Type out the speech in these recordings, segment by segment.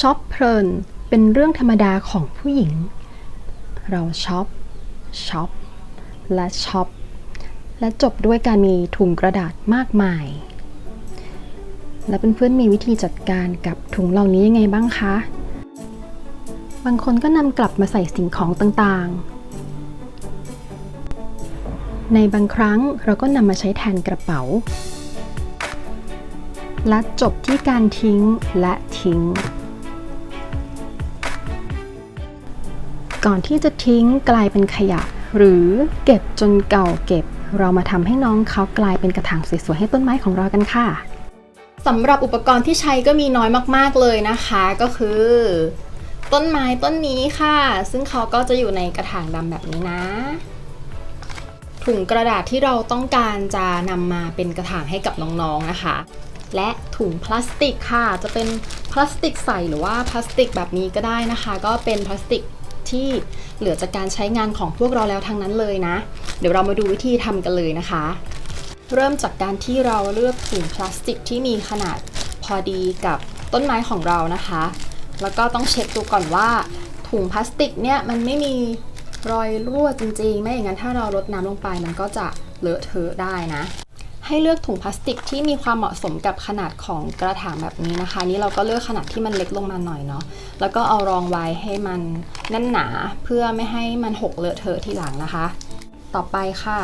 ช็อปเพลินเป็นเรื่องธรรมดาของผู้หญิง เราช็อป ช็อป และช็อป และจบด้วยการมีถุงกระดาษมากมาย และเพื่อนๆมีวิธีจัดการกับถุงเหล่านี้ยังไงบ้างคะ บางคนก็นำกลับมาใส่สิ่งของต่างๆ ในบางครั้งเราก็นำมาใช้แทนกระเป๋า และจบที่การทิ้งและทิ้ง ก่อนที่จะทิ้งกลายเป็นขยะ หรือเก็บจนเก่าเก็บ เรามาทำให้น้องเขากลายเป็นกระถางสวยๆให้ต้นไม้ของเรากันค่ะสำหรับอุปกรณ์ที่ใช้ก็มีน้อยมากๆเลยนะคะก็คือ ต้นไม้ต้นนี้ค่ะ ซึ่งเขาก็จะอยู่ในกระถางดำแบบนี้นะ ถุงกระดาษที่เราต้องการจะนำมาเป็นกระถางให้กับน้องๆนะคะ และถุงพลาสติกค่ะ จะเป็นพลาสติกใสหรือว่าพลาสติกแบบนี้ก็ได้นะคะ ก็เป็นพลาสติก ที่เหลือจากการใช้งานของพวกเราแล้วทั้งนั้นเลยนะ เดี๋ยวเรามาดูวิธีทำกันเลยนะคะ เริ่มจากการที่เราเลือกถุงพลาสติกที่มีขนาดพอดีกับต้นไม้ของเรานะคะ แล้วก็ต้องเช็คดูก่อนว่า ถุงพลาสติกเนี่ยมันไม่มีรอยรั่วจริงๆ ไม่อย่างนั้นถ้าเราลดน้ำลงไปมันก็จะเลอะเทอะได้นะ ให้เลือกถุงพลาสติกที่มีความเหมาะสมกับขนาดของกระถางแบบนี้นะคะ นี่เราก็เลือกขนาดที่มันเล็กลงมาหน่อยเนาะแล้วก็เอารองไว้ให้มันแน่นหนาเพื่อไม่ให้มันหกเลอะเทอะทีหลังนะคะ ต่อไปค่ะ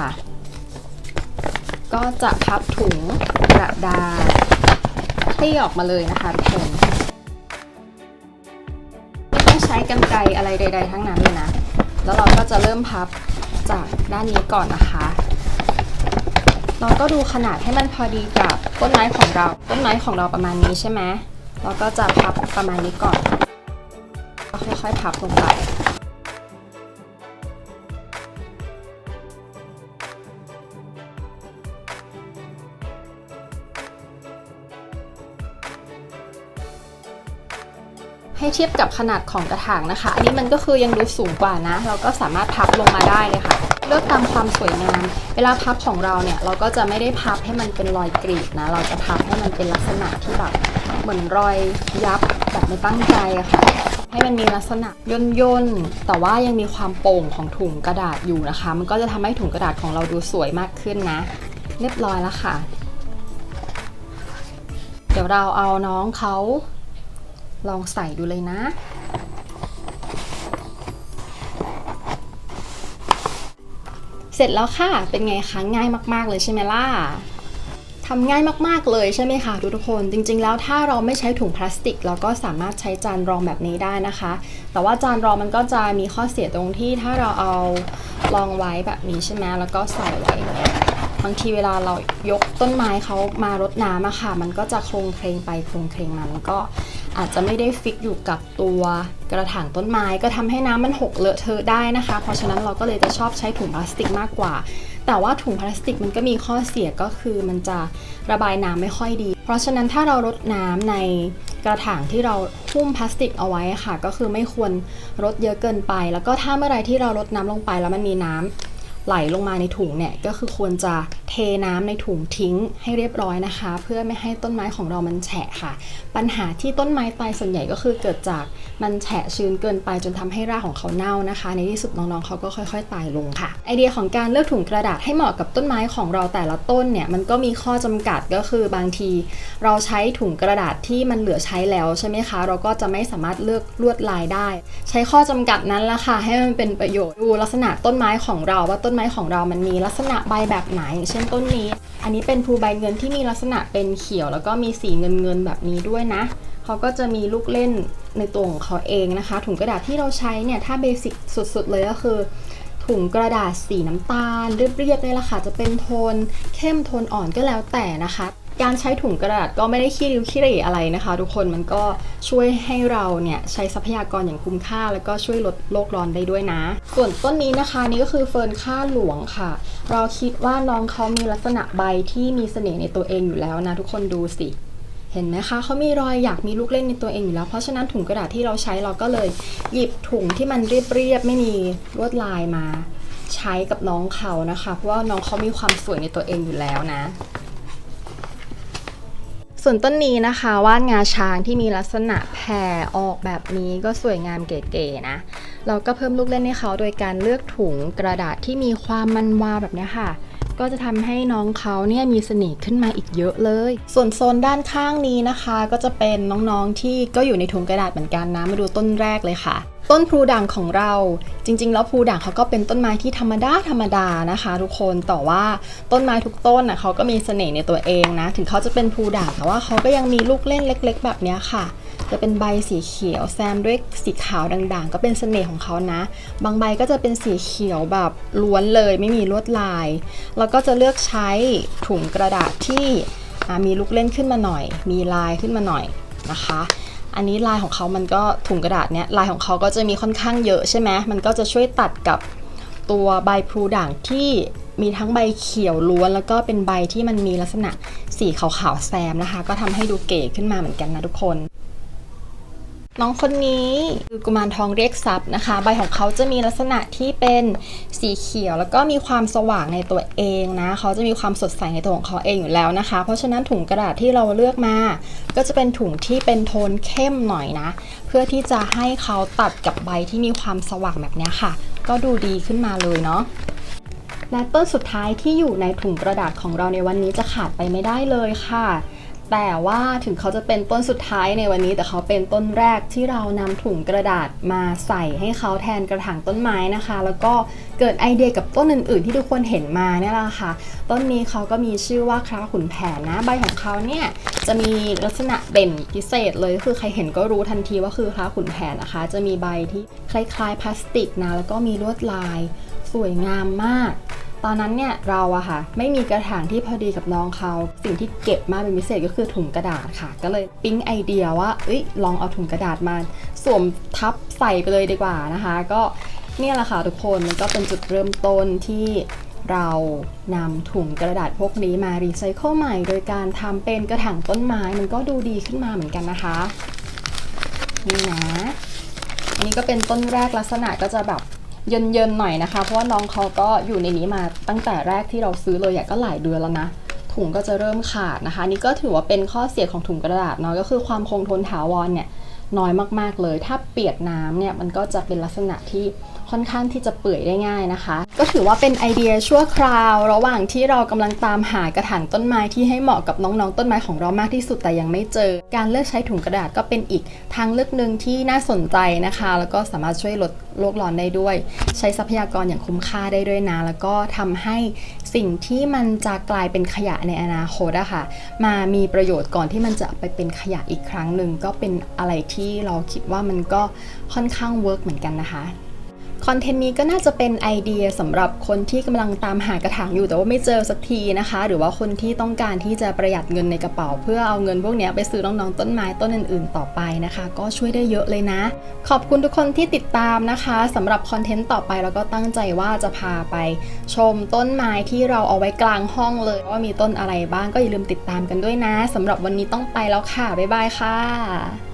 ก็จะพับถุงกระดาษให้ออกมาเลยนะคะทุกคนไม่ต้องใช้กรรไกรอะไรใด ๆ ทั้งนั้นเลยนะแล้วเราก็จะเริ่มพับจากด้านนี้ก่อนนะคะ เราก็ดูขนาดให้มันพอดีกับต้นไม้ของเรา ต้นไม้ของเราประมาณนี้ใช่ไหมเราก็จะพับประมาณนี้ก่อนก็ค่อยๆพับลงไปให้เทียบกับขนาดของกระถางนะคะ อันนี้มันก็คือยังดูสูงกว่านะ เราก็สามารถพับลงมาได้เลยค่ะ เลือกตามความสวยงาม เวลาพับของเราเนี่ยเราก็จะไม่ได้พับให้มันเป็นรอยกรีดนะ เราจะพับให้มันเป็นลักษณะที่แบบเหมือนรอยยับแบบไม่ตั้งใจอะค่ะ ให้มันมีลักษณะย่นย่นๆแต่ว่ายังมีความโป่งของถุงกระดาษอยู่นะคะ มันก็จะทำให้ถุงกระดาษของเราดูสวยมากขึ้นนะ เรียบร้อยแล้วค่ะ เดี๋ยวเราเอาน้องเขาลองใส่ดูเลยนะ เสร็จแล้วค่ะ เป็นไงคะ ง่ายมาก ๆ เลยใช่ไหมล่ะทำง่ายมาก ๆ เลยใช่ไหมคะทุกคน จริง ๆ แล้วถ้าเราไม่ใช้ถุงพลาสติก เราก็สามารถใช้จานรองแบบนี้ได้นะคะ แต่ว่าจานรองมันก็จะมีข้อเสียตรงที่ถ้าเราเอารองไว้แบบนี้ใช่ไหมแล้วก็ใส่ไว้อย่างเงี้ยบางทีเวลาเรายกต้นไม้เขามารดน้ำอะค่ะ มันก็จะโครงเคลงไปโครงเคลงมาแล้วก็ อาจจะไม่ได้ฟิกอยู่กับตัวกระถางต้นไม้ก็ทำให้น้ำมันหกเลอะเทอะได้นะคะ เพราะฉะนั้นเราก็เลยจะชอบใช้ถุงพลาสติกมากกว่า แต่ว่าถุงพลาสติกมันก็มีข้อเสียก็คือมันจะระบายน้ำไม่ค่อยดี เพราะฉะนั้นถ้าเรารดน้ำในกระถางที่เราหุ้มพลาสติกเอาไว้ค่ะ ก็คือไม่ควรรดเยอะเกินไป แล้วก็ถ้าเมื่อไรที่เรารดน้ำลงไปแล้วมันมีน้ำ ไหลลงมาในถุงเนี่ยก็คือควรจะเทน้ำในถุงทิ้งให้เรียบร้อยนะคะ เพื่อไม่ให้ต้นไม้ของเรามันแฉะค่ะ ปัญหาที่ต้นไม้ตายส่วนใหญ่ก็คือเกิดจากมันแฉะชื้นเกินไปจนทำให้รากของเขาเน่านะคะ ในที่สุดน้องๆเขาก็ค่อยๆตายลงค่ะ ไอเดียของการเลือกถุงกระดาษให้เหมาะกับต้นไม้ของเราแต่ละต้นเนี่ยมันก็มีข้อจำกัดก็คือบางที เราใช้ถุงกระดาษที่มันเหลือใช้แล้วใช่ไหมคะ เราก็จะไม่สามารถเลือกลวดลายได้ ใช้ข้อจำกัดนั้นละค่ะให้มันเป็นประโยชน์ดูลักษณะต้นไม้ของเราว่าต้นไม้ของเรามันมีลักษณะใบแบบไหน เช่นต้นนี้ อันนี้เป็นภูใบเงินที่มีลักษณะเป็นเขียว แล้วก็มีสีเงินเงินๆแบบนี้ด้วยนะเขาก็จะมีลูกเล่นในตัวของเขาเองนะคะ ถุงกระดาษที่เราใช้เนี่ย ถ้าเบสิกสุดๆ เลยก็คือ ถุงกระดาษสีน้ำตาลเรียบๆนี่แหละค่ะจะเป็นโทนเข้มโทนอ่อนก็แล้วแต่นะคะ การใช้ถุงกระดาษก็ไม่ได้ขี้ริ้วขี้เหร่อะไรนะคะ ทุกคนมันก็ช่วยให้เราเนี่ยใช้ทรัพยากรอย่างคุ้มค่า แล้วก็ช่วยลดโลกร้อนได้ด้วยนะ ส่วนต้นนี้นะคะนี่ก็คือเฟิร์นค่าหลวงค่ะ เราคิดว่าน้องเขามีลักษณะใบที่มีเสน่ห์ในตัวเองอยู่แล้วนะทุกคนดูสิเห็นไหมคะเขามีรอยอยากมีลูกเล่นในตัวเองอยู่แล้ว เพราะฉะนั้นถุงกระดาษที่เราใช้เราก็เลยหยิบถุงที่มันเรียบๆไม่มีลวดลายมา ใช้กับน้องเขานะคะ เพราะว่าน้องเขามีความสวยในตัวเองอยู่แล้วนะ ส่วนต้นนี้นะคะวาดงาช้างที่มีลักษณะแผ่ออกแบบนี้ก็สวยงามเก๋ๆนะ เราก็เพิ่มลูกเล่นให้เขาโดยการเลือกถุงกระดาษที่มีความมันวาวแบบนี้ค่ะ ก็จะทำให้น้องเขาเนี่ยมีเสน่ห์ขึ้นมาอีกเยอะเลย ส่วนโซนด้านข้างนี้นะคะ ก็จะเป็นน้องๆที่ก็อยู่ในถุงกระดาษเหมือนกันนะมาดูต้นแรกเลยค่ะต้นพลูด่างของเราจริง ๆ แล้วพลูด่างเขาก็เป็นต้นไม้ที่ธรรมดาธรรมดานะคะ ทุกคนแต่ว่าต้นไม้ทุกต้นนะเขาก็มีเสน่ห์ในตัวเองนะ ถึงเขาจะเป็นพลูด่างแต่ว่าเขาก็ยังมีลูกเล่นเล็ก ๆ แบบนี้ค่ะ จะเป็นใบสีเขียวแซมด้วยสีขาวด่างๆ ก็เป็นเสน่ห์ของเขานะ บางใบก็จะเป็นสีเขียวแบบล้วนเลยไม่มีลวดลาย แล้วก็จะเลือกใช้ถุงกระดาษที่มีลูกเล่นขึ้นมาหน่อย มีลายขึ้นมาหน่อยนะคะ อันนี้ลายของเขามันก็ถุงกระดาษเนี้ยลายของเขาก็จะมีค่อนข้างเยอะใช่ไหมมันก็จะช่วยตัดกับตัวใบพลูด่างที่มีทั้งใบเขียวล้วนแล้วก็เป็นใบที่มันมีลักษณะสีขาวๆแซมนะคะ ก็ทำให้ดูเก๋ขึ้นมาเหมือนกันนะทุกคน น้องคนนี้คือกุมารทองเรียกทรัพย์นะคะ ใบของเขาจะมีลักษณะที่เป็นสีเขียว แล้วก็มีความสว่างในตัวเองนะ เขาจะมีความสดใสในตัวของเขาเองอยู่แล้วนะคะ เพราะฉะนั้นถุงกระดาษที่เราเลือกมา ก็จะเป็นถุงที่เป็นโทนเข้มหน่อยนะ เพื่อที่จะให้เขาตัดกับใบที่มีความสว่างแบบนี้ค่ะ ก็ดูดีขึ้นมาเลยเนาะและต้นสุดท้ายที่อยู่ในถุงกระดาษของเราในวันนี้จะขาดไปไม่ได้เลยค่ะ แต่ว่าถึงเขาจะเป็นต้นสุดท้ายในวันนี้แต่เขาเป็นต้นแรกที่เรานำถุงกระดาษมาใส่ให้เขาแทนกระถางต้นไม้นะคะ แล้วก็เกิดไอเดียกับต้นอื่น ๆ ที่ทุกคนเห็นมาเนี่ยแหละค่ะ ต้นนี้เขาก็มีชื่อว่าคราขุนแผนนะ ใบของเขาเนี่ยจะมีลักษณะเด่นพิเศษเลยคือใครเห็นก็รู้ทันทีว่าคือคราขุนแผนนะคะ จะมีใบที่คล้ายๆพลาสติกนะแล้วก็มีลวดลายสวยงามมาก ตอนนั้นเนี่ยเราอะค่ะไม่มีกระถางที่พอดีกับน้องเขาสิ่งที่เก็บมาเป็นพิเศษก็คือถุงกระดาษค่ะ ก็เลยปิ๊งไอเดียว่าเอ้ยลองเอาถุงกระดาษมาสวมทับใส่ไปเลยดีกว่านะคะ ก็เนี่ยแหละค่ะทุกคนมันก็เป็นจุดเริ่มต้นที่เรานำถุงกระดาษพวกนี้มารีไซเคิลใหม่ โดยการทำเป็นกระถางต้นไม้มันก็ดูดีขึ้นมาเหมือนกันนะคะ นี่นะ อันนี้ก็เป็นต้นแรกลักษณะก็จะแบบ เยินๆหน่อยนะคะ เพราะว่าน้องเขาก็อยู่ในนี้มาตั้งแต่แรกที่เราซื้อเลยอะก็หลายเดือนแล้วนะถุงก็จะเริ่มขาดนะคะ นี่ก็ถือว่าเป็นข้อเสียของถุงกระดาษเนาะก็คือความคงทนถาวรเนี่ยน้อยมากๆเลย ถ้าเปียกน้ำเนี่ยมันก็จะเป็นลักษณะที่ ค่อนข้างที่จะเปื่อยได้ง่ายนะคะ ก็ถือว่าเป็นไอเดียชั่วคราว ระหว่างที่เรากำลังตามหากระถางต้นไม้ที่ให้เหมาะกับน้องๆต้นไม้ของเรามากที่สุดแต่ยังไม่เจอ การเลือกใช้ถุงกระดาษก็เป็นอีกทางเลือกหนึ่งที่น่าสนใจนะคะ แล้วก็สามารถช่วยลดโลกร้อนได้ด้วย ใช้ทรัพยากรอย่างคุ้มค่าได้ด้วยนะ แล้วก็ทำให้สิ่งที่มันจะกลายเป็นขยะในอนาคตอะค่ะมามีประโยชน์ก่อนที่มันจะไปเป็นขยะอีกครั้งหนึ่งก็เป็นอะไรที่เราคิดว่ามันก็ค่อนข้างเวิร์กเหมือนกันนะคะ คอนเทนต์นี้ก็น่าจะเป็นไอเดียสำหรับคนที่กำลังตามหากระถางอยู่แต่ว่าไม่เจอสักทีนะคะ หรือว่าคนที่ต้องการที่จะประหยัดเงินในกระเป๋า เพื่อเอาเงินพวกนี้ไปซื้อน้องๆต้นไม้ต้นอื่นๆ ต่อไปนะคะ ก็ช่วยได้เยอะเลยนะ ขอบคุณทุกคนที่ติดตามนะคะสำหรับคอนเทนต์ต่อไปแล้วก็ตั้งใจว่าจะพาไป ชมต้นไม้ที่เราเอาไว้กลางห้องเลย ว่ามีต้นอะไรบ้างก็อย่าลืมติดตามกันด้วยนะสำหรับวันนี้ต้องไปแล้วค่ะบ๊ายบายค่ะ